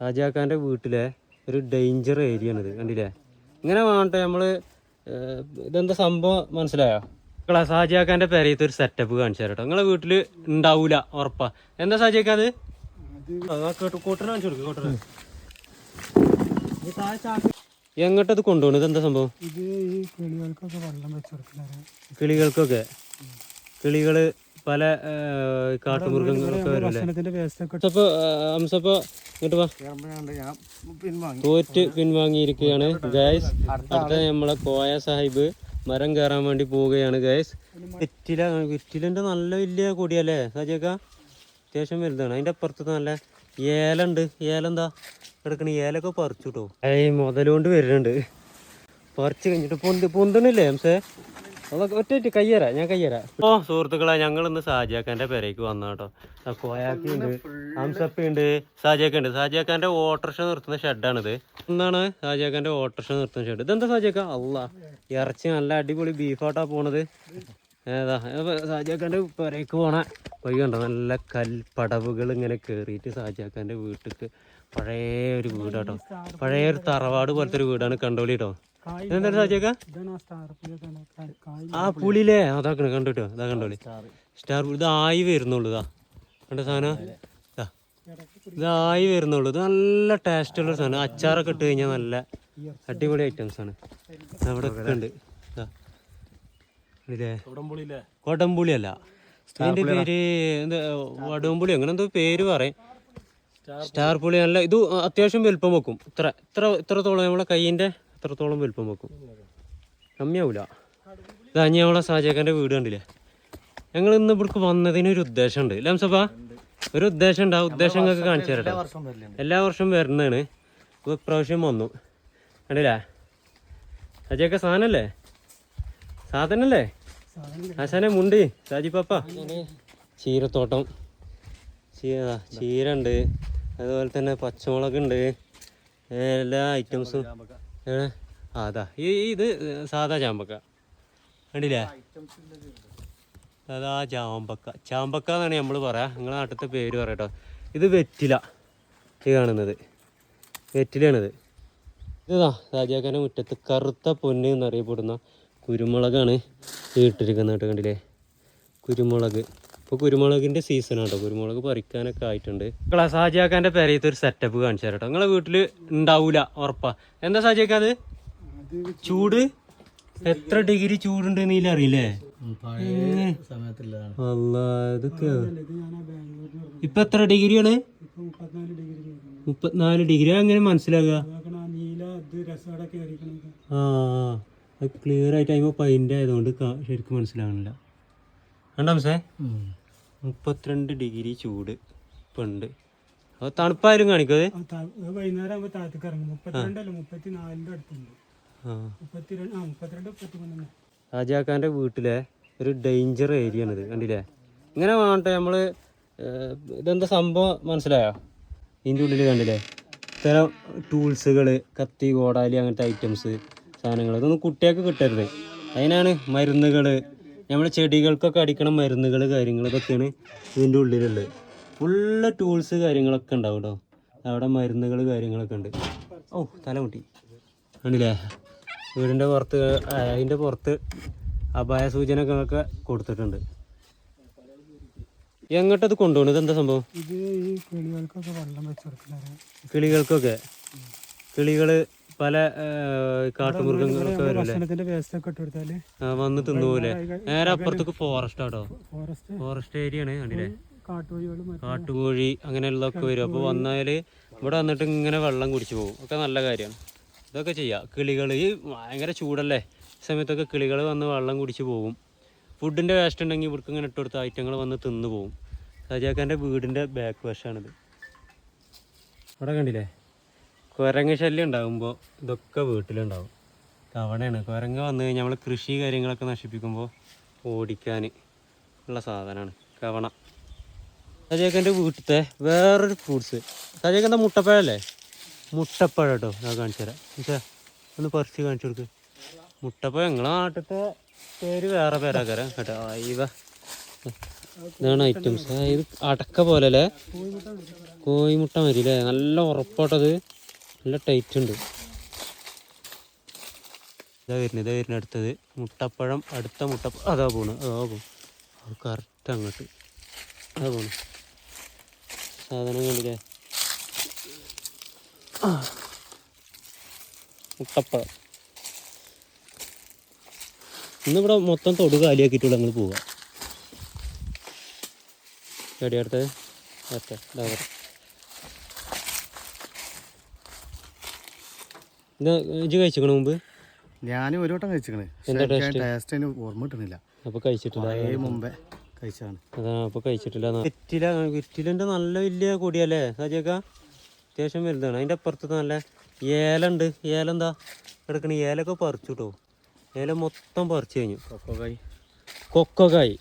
ഷാജാക്കാന്റെ വീട്ടിലെ ഒരു danger area ആണിത് കണ്ടില്ലേ? ഇങ്ങനെ വേണ്ടേ നമ്മൾ ഇതെന്താ സംഭവം? മനസ്സിലായോ? മക്കളെ ഷാജിയാക്കാന്റെ പെരയത്ത് ഒരു സെറ്റപ്പ് കാണിച്ചു തരാം കേട്ടോ നിങ്ങളെ വീട്ടിൽ ഉണ്ടാവൂല ഉറപ്പാ. എന്താ ഷാജാക്ക അത്? കൂട്ടനെ കാണിച്ചു കൊടുക്കും കൂട്ടനെ. എങ്ങോട്ടത് കൊണ്ടുപോകണം ഇതെന്താ സംഭവം? ഇത് കിളികൾക്കൊക്കെ വെള്ളം വെച്ച് കൊടുക്കുന്നത് കിളികൾക്കൊക്കെ? കിളികൾ പല കാട്ടുമൃഗങ്ങളൊക്കെ വരും തോറ്റ് പിൻവാങ്ങിയിരിക്കുകയാണ്. ഗൈസ് അടുത്ത നമ്മളെ കോയ സാഹിബ് മരം കയറാൻ വേണ്ടി പോവുകയാണ് ഗൈസ് വെറ്റില വെറ്റിലന്റെ നല്ല വലിയ കൊടിയല്ലേ സജക്ക അത്യാവശ്യം വലുതാണ്. അതിന്റെ അപ്പുറത്ത് നല്ല ഏലുണ്ട്. ഏലെന്താ? എടുക്കണ ഏലൊക്കെ പറിച്ചു കേട്ടോ മുതലുകൊണ്ട് വരുന്നുണ്ട്. പറിച്ചു കഴിഞ്ഞിട്ട് പൊന്ത് പൊന്തണില്ലേ ഹംസേ ഒറ്റ ഒറ്റ കയ്യരാ ഞാൻ കയ്യരാ. ഓ സുഹൃത്തുക്കളെ ഞങ്ങൾ ഇന്ന് സാജിയാക്കാന്റെ പെരേക്ക് വന്ന കേട്ടോ കോയാക്കി ഉണ്ട് ഹംസപ്പി ഉണ്ട് സാജിയാക്ക ഉണ്ട് സാജിയാക്കാന്റെ ഓട്ടർഷ നിർത്തുന്ന ഷെഡാണിത്. എന്താണ് സാജിയാക്കാന്റെ ഓട്ടർഷ നിർത്തുന്ന ഷെഡ്? ഇതെന്താ സാജിയാക്ക അല്ല ഇറച്ചി നല്ല അടിപൊളി ബീഫാട്ടാ പോണത്. ഏതാ? സാജിയാക്കാന്റെ പെരേക്ക് പോണ വഴി കണ്ടോ? നല്ല കൽപ്പടവുകൾ ഇങ്ങനെ കേറിയിട്ട് സാജാക്കാന്റെ വീട്ടിക്ക് പഴയ ഒരു വീടാട്ടോ. പഴയ ഒരു തറവാട് പോലത്തെ ഒരു വീടാണ് കണ്ടോളി കേട്ടോ ഇതെന്താ സാജിയാക്ക? ആ പുളിയിലേ അതാക്കണ കണ്ടു കേട്ടോ അതാ ഇതാ കണ്ടോളി. സ്റ്റാർ പുളി ഇത് ആയി വരുന്നുള്ളൂ ഇതാ. കണ്ട സാധനം? ഇതായി ഇത്. ആയി വരുന്നുള്ളൂ. ഇത് നല്ല ടേസ്റ്റ് ഉള്ള സാധനം. അച്ചാറൊക്കെ ഇട്ട് കഴിഞ്ഞാൽ നല്ല അടിപൊളി ഐറ്റംസ് ആണ്. അവിടെ ഒക്കെ ഉണ്ട്. കൊടംപുളി അല്ല അതിന്റെ പേര് വടംപുളി അങ്ങനെ എന്തോ പേര് പറയും. സ്റ്റാർ പുളി നല്ല ഇത് അത്യാവശ്യം വലുപ്പം വെക്കും. ഇത്ര ഇത്ര ഇത്രത്തോളം നമ്മളെ കൈയിന്റെ ഇത്രത്തോളം വലുപ്പം വെക്കും. കമ്മിയാവൂല. ഇതാ ഇനി നമ്മളെ സാജേക്കന്റെ വീട് കണ്ടില്ലേ? ഞങ്ങൾ ഇന്ന് ഇവിടേക്ക് വന്നതിന് ഒരു ഉദ്ദേശമുണ്ട്. ലംസപ്പ ഒരു ഉദ്ദേശം ഉണ്ട് ആ ഉദ്ദേശം നിങ്ങൾക്ക് കാണിച്ചു തരട്ടെ. എല്ലാ വർഷവും വരുന്നതാണ്. ഇപ്പൊ ഇപ്രാവശ്യം വന്നു. കണ്ടില്ലേ? സാജേക്ക സാധനല്ലേ? സാധനല്ലേ? ആശാനെ മുണ്ടി. സാജി പാപ്പ. ചീരത്തോട്ടം. ചീര ഉണ്ട് അതുപോലെ തന്നെ പച്ചമുളക് ഉണ്ട് എല്ലാ ഐറ്റംസും. അതാ. ഈ ഈ ഇത് സാധാ ചാമ്പക്ക. കണ്ടില്ലേ? അതാ ചാമ്പക്ക. ചാമ്പക്ക എന്നാണ് നമ്മൾ പറയാ. നിങ്ങളെ നാട്ടിലത്തെ പേര് പറയട്ടോ. ഇത് വെറ്റില. ഈ കാണുന്നത്. വെറ്റിലയാണിത്. ഇതാ രാജാക്കാന്റെ മുറ്റത്ത് കറുത്ത പൊന്ന് എന്നറിയപ്പെടുന്ന കുരുമുളകാണ് ഇട്ടിരിക്കുന്നത് കേട്ടോ കണ്ടില്ലേ? കുരുമുളക്. ഇപ്പോൾ കുരുമുളകിന്റെ സീസൺ കേട്ടോ. കുരുമുളക് പറിക്കാനൊക്കെ ആയിട്ടുണ്ട്. മക്കളെ സാജിയാക്കാന്റെ പെരയത്ത് ഒരു സെറ്റപ്പ് കാണിച്ചു കേട്ടോ. നിങ്ങളെ വീട്ടിൽ ഉണ്ടാവൂല ഉറപ്പാ. എന്താ സാജിയാക്ക അത്? ചൂട്? എത്ര ഡിഗ്രി ചൂടുണ്ട് നീല അറിയില്ലേ? സമയത്തുള്ളതാണ്. അല്ല ഇതൊക്കെ. ഇത് ഞാൻ ആ ബാംഗ്ലൂരിൽ ഇപ്പൊ എത്ര ഡിഗ്രിയാണ് ഇപ്പൊ മുപ്പത്തിനാല് ഡിഗ്രി അങ്ങനെ മനസ്സിലാകുക ആ. അത് ക്ലിയർ ആയിട്ട് അതിമ്പോൾ പൈന്റെ ആയതുകൊണ്ട് ശരിക്കും മനസ്സിലാകണില്ല രണ്ടാമസേ മുപ്പത്തിരണ്ട് ഡിഗ്രി ചൂട് ഇപ്പം ഉണ്ട്. അപ്പോൾ തണുപ്പായാലും താ- അത് വൈകുന്നേരം ആകുമ്പോൾ താഴത്തേക്ക് ഇറങ്ങും. മുപ്പത്തിരണ്ടല്ല മുപ്പത്തിനാലിന്റെ അടുത്തുണ്ട്. മുപ്പത്തിരണ്ട് ആ മുപ്പത്തിരണ്ട് മുപ്പത്തിമൂന്ന് ഷാജാക്കാന്റെ വീട്ടിലെ ഒരു ഡേഞ്ചർ ഏരിയ ആണിത്. കണ്ടില്ലേ? ഇങ്ങനെ വേണ്ടേ നമ്മൾ ഇതെന്താ സംഭവം മനസ്സിലായോ? ഇതിന്റെ ഉള്ളിൽ കണ്ടില്ലേ? ഇത്തരം ടൂൾസുകൾ കത്തി കോടാലി അങ്ങനത്തെ ഐറ്റംസ് സാധനങ്ങൾ ഇതൊന്നും കുട്ടികൾക്ക് കിട്ടരുത്. അതിനാണ് മരുന്നുകൾ. നമ്മുടെ ചെടികൾക്കൊക്കെ അടിക്കണ മരുന്നുകൾ കാര്യങ്ങൾ ഇതൊക്കെയാണ് ഇതിന്റെ ഉള്ളിലുള്ളത്. ഫുള്ള് ടൂൾസ് കാര്യങ്ങളൊക്കെ ഉണ്ടാവും കേട്ടോ അവിടെ മരുന്നുകൾ കാര്യങ്ങളൊക്കെ ഉണ്ട്. ഓ തലമുട്ടി. കണ്ടില്ലേ? വീടിന്റെ പുറത്ത് അതിന്റെ പുറത്ത് അപായ സൂചനകളൊക്കെ കൊടുത്തിട്ടുണ്ട്. എങ്ങോട്ടത് കൊണ്ടുപോകണം എന്താ സംഭവം? കിളികൾക്കൊക്കെ കിളികൾ പല കാട്ടുമൃഗങ്ങളൊക്കെ ഇട്ട് കൊടുത്താൽ വന്ന് തിന്നുപോലെ നേരെ അപ്പുറത്തേക്ക് ഫോറസ്റ്റ് ആട്ടോ ഫോറസ്റ്റ് ഏരിയ ആണ് കണ്ടില്ലേ? കാട്ടുകോഴി അങ്ങനെയുള്ളതൊക്കെ വരും. അപ്പോൾ വന്നാൽ ഇവിടെ വന്നിട്ട് ഇങ്ങനെ വെള്ളം കുടിച്ചു പോകും. ഒക്കെ നല്ല കാര്യമാണ്. ഇതൊക്കെ ചെയ്യാം. കിളികൾ ഈ ഭയങ്കര ചൂടല്ലേ? ഈ സമയത്തൊക്കെ കിളികൾ വന്ന് വെള്ളം കുടിച്ച് പോകും. ഫുഡിന്റെ വേസ്റ്റ് ഉണ്ടെങ്കിൽ ഇവർക്ക് ഇങ്ങനെ ഇട്ട് കൊടുത്ത ഐറ്റങ്ങൾ വന്ന് തിന്നു പോകും. സജാക്കാന്റെ വീടിന്റെ ബാക്ക് വശമാണിത് ഇവിടെ കണ്ടില്ലേ? കുരങ്ങ ശല്യം ഉണ്ടാകുമ്പോൾ ഇതൊക്കെ വീട്ടിലുണ്ടാവും. തവണയാണ്. കുരങ്ങ് വന്നു കഴിഞ്ഞാൽ നമ്മൾ കൃഷി കാര്യങ്ങളൊക്കെ നശിപ്പിക്കുമ്പോൾ ഓടിക്കാൻ ഉള്ള സാധനമാണ് കവണ. സജേക്കന്റെ വീട്ടിലത്തെ വേറൊരു ഫ്രൂട്ട്സ് സജയക്കന്റെ മുട്ടപ്പഴല്ലേ മുട്ടപ്പഴം കേട്ടോ ഞാൻ കാണിച്ചു തരാം. പക്ഷേ ഒന്ന് പറിച്ച് കാണിച്ചു കൊടുക്ക്. മുട്ടപ്പഴം ഞങ്ങളെ നാട്ടിലത്തെ പേര് വേറെ പേരാക്കാരം. കേട്ടോ. അയ്യവ ഇതാണ് ഐറ്റംസ് ഇത് അടക്ക പോലെ അല്ലേ? കോഴിമുട്ട മതി അല്ലേ? നല്ല ഉറപ്പാട്ടത് നല്ല ടൈറ്റ് ഉണ്ട്. ഇതാ വരുന്നത് ഇതാ വരുന്നത് അടുത്തത്. മുട്ടപ്പഴം അടുത്ത മുട്ട അതാ പോണ് അതാ അത് കറക്റ്റ് അങ്ങോട്ട്. അതാ പോണു സാധനം കണ്ടില്ലേ? മുട്ടപ്പഴം. ഇന്നിവിടെ മൊത്തം തൊടു കാലിയാക്കിയിട്ടുള്ള ഞങ്ങൾ പോവുക എവിടെയാ അടുത്തത്? ഓക്കെ ഇത് കഴിച്ചിക്കണ മുമ്പ്? ഞാൻ ഒരു വട്ടം കഴിച്ചിക്കണ്? ടേസ്റ്റ് അതിന് ഓർമ്മ കിട്ടുന്നില്ല അപ്പോൾ കഴിച്ചിട്ടില്ല. മുമ്പേ കഴിച്ചതാണ്. അതാ അപ്പോൾ കഴിച്ചിട്ടില്ല വെറ്റില വെറ്റിലിന്റെ നല്ല വലിയ കൊടിയല്ലേ സജിയൊക്കെ? അത്യാവശ്യം വലുതാണ്. അതിന്റെ അപ്പുറത്ത് നല്ല ഏല ഉണ്ട്. ഏല എന്താ? കിടക്കണ ഏലൊക്കെ പറിച്ചു കേട്ടോ ഏല മൊത്തം പറിച്ചു കഴിഞ്ഞു. കൊക്കോക്കായി കൊക്കോക്കായി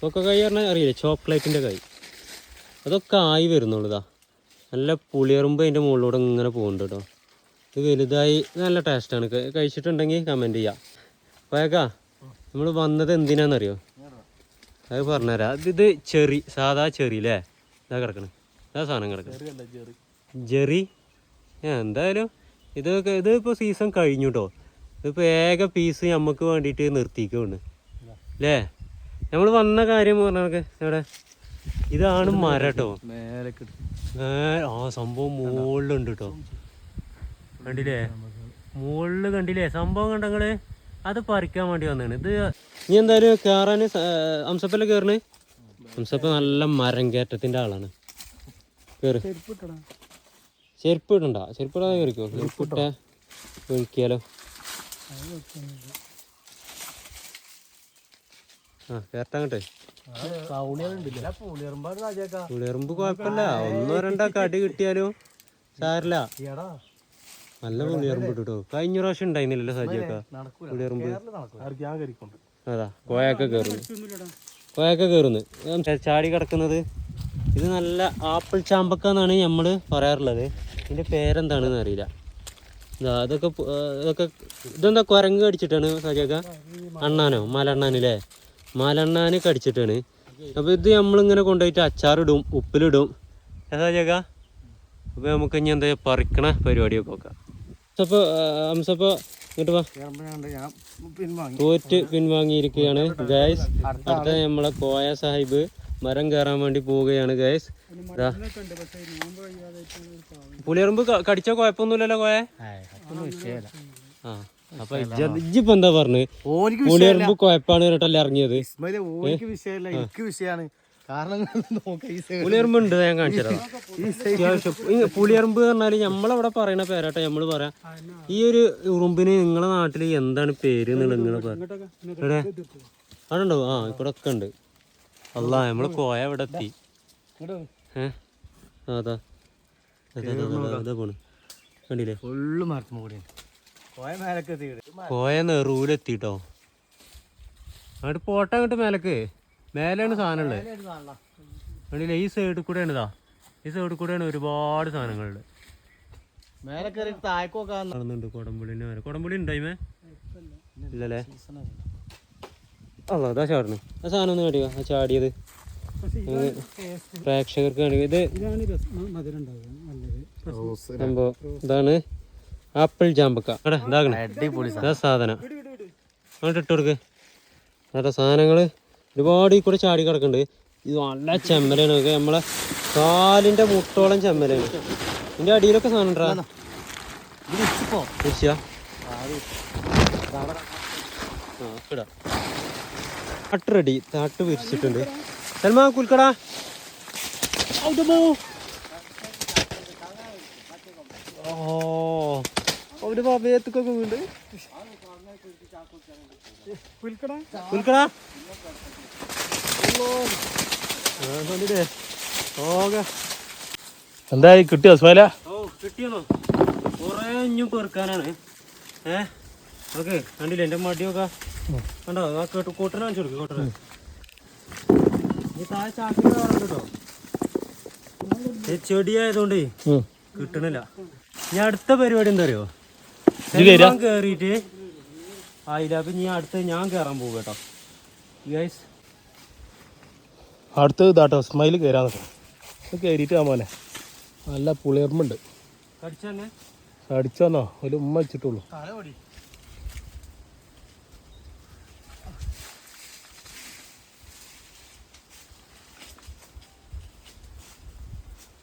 കൊക്കോക്കായി പറഞ്ഞാൽ അറിയില്ലേ? ചോക്ലേറ്റിന്റെ കായ് അതൊക്കെ ആയി വരുന്നുള്ളൂ ഇതാ. നല്ല പുളിയറുമ്പ് അതിന്റെ മുകളിലൂടെ ഇങ്ങനെ പോകുന്നുണ്ട് കേട്ടോ ഇത് വലുതായി നല്ല ടേസ്റ്റാണ് കഴിച്ചിട്ടുണ്ടെങ്കിൽ കമന്റ് ചെയ്യാം. പോയേക്കാ. നമ്മൾ വന്നത് എന്തിനാണെന്നറിയോ അത് പറഞ്ഞുതരാം. ഇത് ഇത് ചെറി സാധാ ചെറി അല്ലേ ഇതാ കിടക്കണേ. ഇതാ സാധനം കിടക്കണം. ജെറി എന്തായാലും ഇതൊക്കെ ഇത് ഇപ്പോൾ സീസൺ കഴിഞ്ഞു കേട്ടോ ഇതിപ്പോൾ ഏക പീസ് നമുക്ക് വേണ്ടിയിട്ട് നിർത്തിക്കുന്നുണ്ട് അല്ലേ നമ്മൾ വന്ന കാര്യം പറഞ്ഞൊക്കെ എവിടെ? ഇതാണ് മരം കേട്ടോ മേലെ ആ സംഭവം മുകളിലുണ്ട് കേട്ടോ കണ്ടില്ലേ? മുകളിൽ കണ്ടില്ലേ? സംഭവം കണ്ടങ്ങൾ അത് പറിക്കാൻ വേണ്ടി വന്നാണ്. ഇത് നീ എന്തായാലും കേറാന് അംസപ്പല്ല കയറണ് അംസപ്പ നല്ല മരം കയറ്റത്തിന്റെ ആളാണ്. ചെരുപ്പ് ഇടണ്ട ചെരുപ്പ് ഇടാതെ കയറിക്കോ ചെരുപ്പ് ഇട്ട ഒഴിക്കാലോ ആ കയറത്തങ്ങട്ടെ പുളിയറുമ്പ് കുഴപ്പമില്ല. ഒന്നോ രണ്ടോ കടി കിട്ടിയാലും സാരില്ല നല്ല പുളിയറുമ്പ് ഇട്ടു കഴിഞ്ഞ പ്രാവശ്യം ഉണ്ടായിരുന്നില്ലല്ലോ സജിയൊക്കെ പുളിയറുമ്പ് അതാ കോയൊക്കെ കയറുന്നു ഒന്നുമില്ലടാ കോയൊക്കെ കയറുന്നു ച- ചാടി കിടക്കുന്നത്. ഇത് നല്ല ആപ്പിൾ ചാമ്പക്ക എന്നാണ് നമ്മൾ പറയാറുള്ളത്. ഇതിന്റെ പേരെന്താണെന്ന് അറിയില്ല. ഇതാ ഇതൊക്കെ പു- ഇതൊക്കെ ഇതെന്താ കുരങ്ങ് കടിച്ചിട്ടാണ് സജിയൊക്ക അണ്ണാനോ? മലണ്ണാനല്ലേ? മലണ്ണാന് കടിച്ചിട്ടാണ്. അപ്പോൾ ഇത് നമ്മളിങ്ങനെ കൊണ്ടുപോയിട്ട് അച്ചാറിടും ഉപ്പിലിടും. സജിയൊക്ക അപ്പോൾ നമുക്ക് ഇനി എന്താ പറിക്കണ പരിപാടിയൊക്കെ നോക്കാം. അംസപ്പോൾ ഇങ്ങോട്ട് വാ. തോറ്റ് പിൻവാങ്ങിയിരിക്കുകയാണ് ഗൈസ് അടുത്ത നമ്മളെ കോയ സാഹിബ് മരം കയറാൻ വേണ്ടി പോവുകയാണ് ഗൈസ് പുലിയറുമ്പ് പുളിയറുമ്പ് കടിച്ച കുഴപ്പമൊന്നുമില്ലല്ലോ കോയ? ആ അപ്പൊ ഇജ്ജ് ഇജ്ജിപ്പോ എന്താ പറഞ്ഞു? പുലിയറുമ്പ് പുളിയറുമ്പ് കുഴപ്പാണ് കേട്ടല്ലേ ഇറങ്ങിയത്. എനിക്ക് വിഷയമാണ്. കാരണം നോക്കാം? ഈ സൈഡ് പുളിയറുമ്പ് ഉണ്ട് ഞാൻ കാണിച്ചു പുളിയറമ്പ് അത്യാവശ്യം. ഈ പുളിയറുമ്പ് പറഞ്ഞാൽ നമ്മളവിടെ പറയണ പേരാട്ടോ നമ്മൾ പറയാം. ഈ ഒരു ഉറുമ്പിന് നിങ്ങളെ നാട്ടിൽ എന്താണ് പേര് എന്നുള്ളത് നിങ്ങളെ പറ. ഇങ്ങോട്ടൊക്കെ ഇങ്ങോട്ട് എവിടെ? ഇത് ഇട്ടു. അവിടെ ഉണ്ടോ ആ ഇവിടെ ഒക്കെ ഉണ്ട്. അല്ല നമ്മൾ കോയ ഇവിടെ എത്തി. ഏ? ആ, അതാ. അതാ, അതാ, അതാ, അതാ പോണ്. കണ്ടില്ലേ? ഫുള്ള് മരത്തും കൂടി പോയ മേലൊക്കെ എത്തിയിട്ട് കോയ നെറൂലെത്തിട്ടോ. അങ്ങോട്ട് പോട്ടെ അങ്ങോട്ട് മേലക്ക്. മേലെയാണ് സാധനം ഉള്ളത്. ഈ സൈഡിൽ കൂടെയാണ് ഇതാ. ഈ സൈഡിൽ കൂടെയാണ് ഒരുപാട് സാധനങ്ങളുള്ളത് മേലെ കയറി താഴേക്കൊക്കെ നടന്നുണ്ട് കൊടംപുളിന്റെ മേലെ കൊടംപുളി ഉണ്ടായിമേ ഇല്ലല്ലേ? അല്ല. അതാ ചാടണം ആ സാധനം ഒന്ന് കാട്ടിയോ ആ ചാടിയത്. പ്രേക്ഷകർക്ക് കാണിക്കുക ഇത് സംഭവം ഇതാണ് ആപ്പിൾ ജാമ്പക്ക. ഇതാകണേ സാധനം. അങ്ങോട്ട് ഇട്ട് കൊടുക്ക്. എന്നിട്ട് സാധനങ്ങൾ ഒരുപാട് ഈ കൂടെ ചാടി കിടക്കുന്നുണ്ട് ഇത് നല്ല ചെമ്മലാണ്. ഒക്കെ നമ്മളെ കാലിന്റെ മുട്ടോളം ചെമ്മലാണ്. ഇതിന്റെ അടിയിലൊക്കെ സാധനം ഉണ്ടാ? കുരിശാ ആ തട്ട് റെഡി തട്ട് വിരിച്ചിട്ടുണ്ട്. സൽമാ കുൽക്കടാ. പോ ഓ. അവർ വേത്തക്കൊക്കെ വീണ്ട് പുൽക്കട? എന്തായി കിട്ടിയോ സ്മൈല ഓ കിട്ടിയെന്നോ? കുറേ ഇഞ്ഞും പെറുക്കാനാണ്. ഏ? ഓക്കെ കണ്ടില്ലേ എന്റെ മടിയൊക്കെ? കണ്ടോ? ആ കേട്ട് കൂട്ടനെ കാണിച്ചു കൊടുക്കും കൂട്ടനെ. ഈ താഴെ ചാക്കിൽ കേട്ടോ. ഈ ചെടി ആയതുകൊണ്ട് കിട്ടണില്ല. ഇനി അടുത്ത പരിപാടി എന്താ അറിയോ? കേറിയിട്ട് അപ്പൊ ഇനി അടുത്ത ഞാൻ കേറാൻ പോകും കേട്ടോ. ഗൈസ് അടുത്തത് ഇതാട്ടോ സ്മൈൽ കയറാൻ നിൽക്കും കയറിയിട്ട് ആ മോനെ. നല്ല പുളിയർമുണ്ട് കടിച്ചന്നെ? അടിച്ചോന്നോ ഒരു ഉമ്മ വെച്ചിട്ടുള്ളൂ.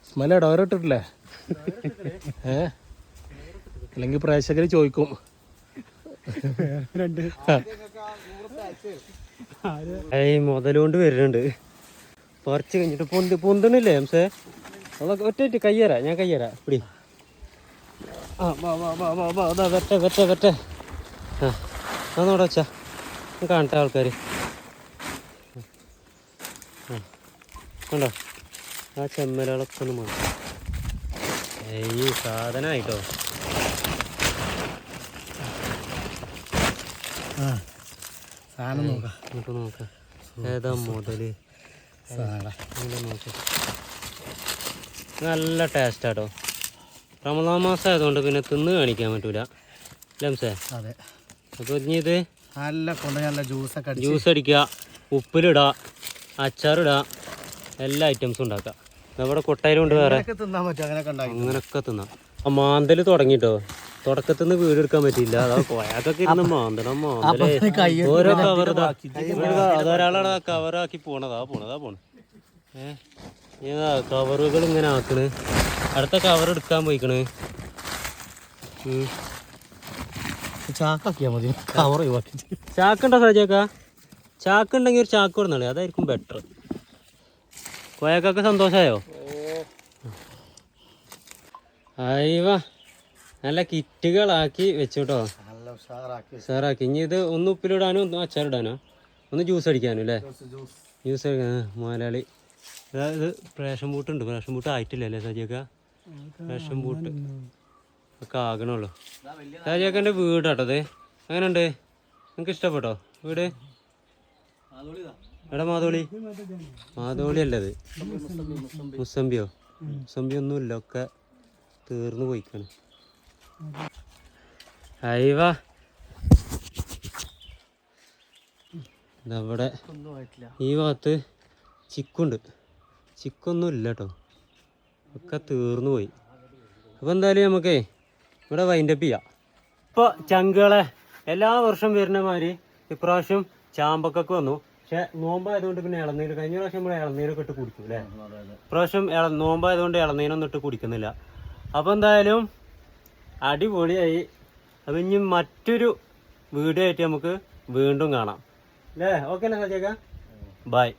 സ്മെല്ല ഡോറിട്ടിട്ടില്ലേ ഏ? അല്ലെങ്കിൽ പ്രേക്ഷകർ ചോദിക്കും. രണ്ട്. ഏയ് മുതലുകൊണ്ട് വരുന്നുണ്ട്. പറിച്ച് കഴിഞ്ഞിട്ട് പൊന്ത് പൊന്തണില്ലേ എംസേ? അതൊക്കെ ഒറ്റ കയ്യരാ ഞാൻ കയ്യരാ. പിടി. ആ വാ വാ വാ വാ വാ അതാ വെറ്റെ വെറ്റെ വെറ്റെ ആ അന്നോടെ വെച്ചാ. കാണട്ടെ ആൾക്കാർ കണ്ടോ? ആ ചെമ്മലകളൊക്കെ ഒന്ന് മാറി ഏയ് സാധനമായിട്ടോ സാധനം നോക്കാം. ഇങ്ങോട്ട് നോക്കാം. ഏതാ മുതൽ നല്ല ടേസ്റ്റാട്ടോ റമദാൻ മാസം ആയതുകൊണ്ട് പിന്നെ തിന്ന് കാണിക്കാൻ പറ്റൂല. ലംസേ അതെ. അപ്പോൾ ഇത്? നല്ല കൊണ്ട് നല്ല ജ്യൂസ് ജ്യൂസ് അടിക്കുക ഉപ്പിലിടുക അച്ചാറിടുക എല്ലാ ഐറ്റംസും ഉണ്ടാക്കാം നമ്മുടെ കൊട്ടയിലുണ്ട് വേറെ. തിന്നാൻ പറ്റും അങ്ങനെയൊക്കെ തിന്നാം. മാന്തൽ തുടങ്ങിട്ടോ. തുടക്കത്തിൽ നിന്ന് വീടെടുക്കാൻ പറ്റിയില്ല. അതാ കോയാക്കൊക്കെ ഇരുന്ന് മാന്തണം മാന്തൽ. ഓരോ കവർ അതൊരാളാണ് കവറാക്കി പോണതാ. പോണതാ പോണ ഏതാ കവറുകൾ ഇങ്ങനെ ആക്കണ്. അടുത്ത കവർ എടുക്കാൻ പോയിക്കണ്. ഉം. ചാക്കാക്കിയാൽ മതി. കവർ ഒഴിവാക്കി ചാക്കുണ്ടോ സജാക്ക ചാക്കുണ്ടെങ്കിൽ ഒരു ചാക്ക് കൊടുന്നാളെ അതായിരിക്കും ബെറ്റർ കോയക്കൊക്കെ സന്തോഷമായോ അയ്യവാ നല്ല കിറ്റുകളാക്കി വെച്ചോട്ടോ. ഉഷാറാക്കി. സാറാക്കി ഇനി ഇത് ഒന്ന് ഉപ്പിലിടാനോ ഒന്ന് അച്ചാറിടാനോ? ഒന്ന് ജ്യൂസ് അടിക്കാനോ അല്ലേ? ജ്യൂസ് അടിക്കാൻ മുതലാളി അതായത് പ്രേഷൻ ബൂട്ടുണ്ട് പ്രേഷൻ ബൂട്ട് ആയിട്ടില്ല അല്ലേ സജിയൊക്കെ? പ്രേഷൻ ബൂട്ട് ഒക്കെ ആകണുള്ളൂ. സജിയൊക്കെ വീടാട്ടോ ഇത്. എങ്ങനെയുണ്ട്? നിങ്ങൾക്ക് ഇഷ്ടപ്പെട്ടോ? വീട്? എടാ മാതോളി മാതോളി അല്ലത് മുസമ്പിയോ മുസംബി ഒന്നുമില്ല ഒക്കെ തീർന്നു പോയിക്കാണ്. അയവാ ഇതവിടെ ഈ ഭാഗത്ത് ചിക്കുണ്ട്. ചിക്കൊന്നും ഇല്ല കേട്ടോ ഒക്കെ തീർന്നു പോയി. അപ്പോൾ എന്തായാലും നമുക്കേ ഇവിടെ വൈൻഡപ്പ് ചെയ്യാം. ഇപ്പോൾ ചങ്കുകളെ എല്ലാ വർഷം വരുന്ന മാതിരി ഇപ്രാവശ്യം ചാമ്പക്കൊക്കെ വന്നു. പക്ഷെ നോമ്പായതുകൊണ്ട് പിന്നെ ഇളനീര് കഴിഞ്ഞ പ്രാവശ്യം നമ്മൾ ഇളനീരൊക്കെ ഇട്ട് കുടിക്കും അല്ലേ? ഇപ്രാവശ്യം നോമ്പായതുകൊണ്ട് ഇളനീരൊന്നും ഇട്ട് കുടിക്കുന്നില്ല. അപ്പോൾ എന്തായാലും അടിപൊളിയായി. അപ്പം ഇനി മറ്റൊരു വീഡിയോ ആയിട്ട് നമുക്ക് വീണ്ടും കാണാം. അല്ലേ ഓക്കെ സജേക്ക ബൈ.